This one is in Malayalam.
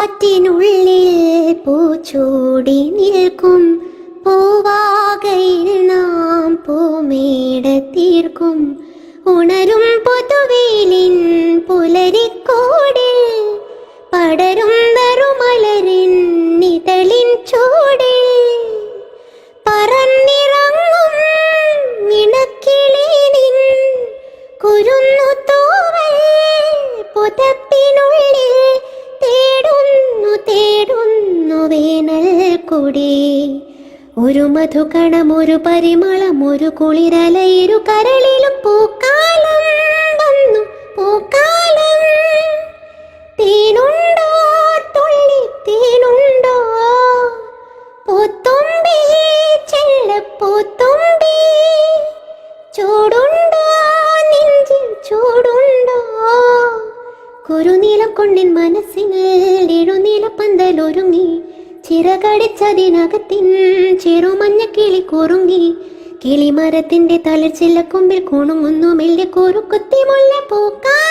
പൂങ്കാറ്റിനുള്ളിൽ പൂച്ചൂടി നിൽക്കും. പൂവാകയിൽ നാം പൂമേട തീർക്കും. ഉണരും പൊതുവേലിൻ പുലരിക്കോടിൽ പടരും നറുമലരിൻ നിതളിൻ ചൂടിൽ പറന്നിറങ്ങും ഇണക്കിളിനിൻ കുരുന്നു തൂവൽ പുതപ്പിനുള്ളിൽ കൊടി. ഒരു മധുകണം ഒരു പരിമളം ഒരു കുളിരലയിരു കരളിലും പൂക്കാലം വന്നു പൂക്കാലം. തേനുണ്ടോ തുള്ളി തേനുണ്ടോ? പൂത്തുമ്പി ചെല്ലപ്പൂത്തുമ്പി ചൂടുണ്ടോ നെഞ്ചിൽ ചൂടുണ്ടോ? കുരുനീല കൊണ്ടിൻ മനസ്സിൽ എഴുനീല പന്തലൊരുങ്ങി ചിറകടിച്ചതിനകത്തിൻ ചെറുമഞ്ഞ കിളി കുറുങ്ങി കിളിമരത്തിന്റെ തളിർച്ചില്ല കൊമ്പിൽ കുണുങ്ങുന്നു മെല്ലെ കുറുക്കുത്തി മുല്ല പൂക്കാലം